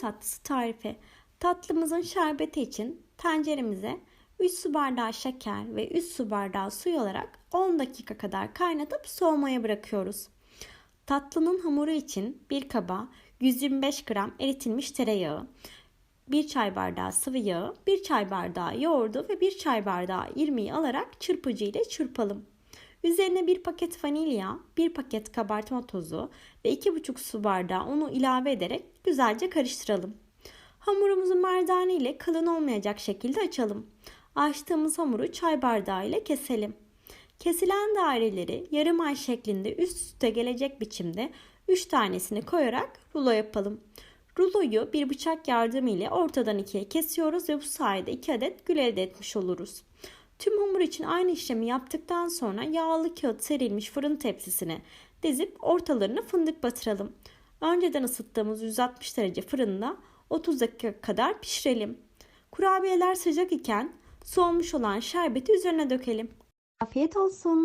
tatlısı tarifi. Tatlımızın şerbeti için tenceremize 3 su bardağı şeker ve 3 su bardağı suyu alarak 10 dakika kadar kaynatıp soğumaya bırakıyoruz. Tatlının hamuru için bir kaba 125 gram eritilmiş tereyağı, 1 çay bardağı sıvı yağı, 1 çay bardağı yoğurdu ve 1 çay bardağı irmiği alarak çırpıcı ile çırpalım. Üzerine bir paket vanilya, bir paket kabartma tozu ve 2,5 su bardağı unu ilave ederek güzelce karıştıralım. Hamurumuzu merdane ile kalın olmayacak şekilde açalım. Açtığımız hamuru çay bardağı ile keselim. Kesilen daireleri yarım ay şeklinde üst üste gelecek biçimde 3 tanesini koyarak rulo yapalım. Ruloyu bir bıçak yardımı ile ortadan ikiye kesiyoruz ve bu sayede 2 adet gül elde etmiş oluruz. Tüm hamur için aynı işlemi yaptıktan sonra yağlı kağıt serilmiş fırın tepsisine dizip ortalarına fındık batıralım. Önceden ısıttığımız 160 derece fırında 30 dakika kadar pişirelim. Kurabiyeler sıcak iken soğumuş olan şerbeti üzerine dökelim. Afiyet olsun.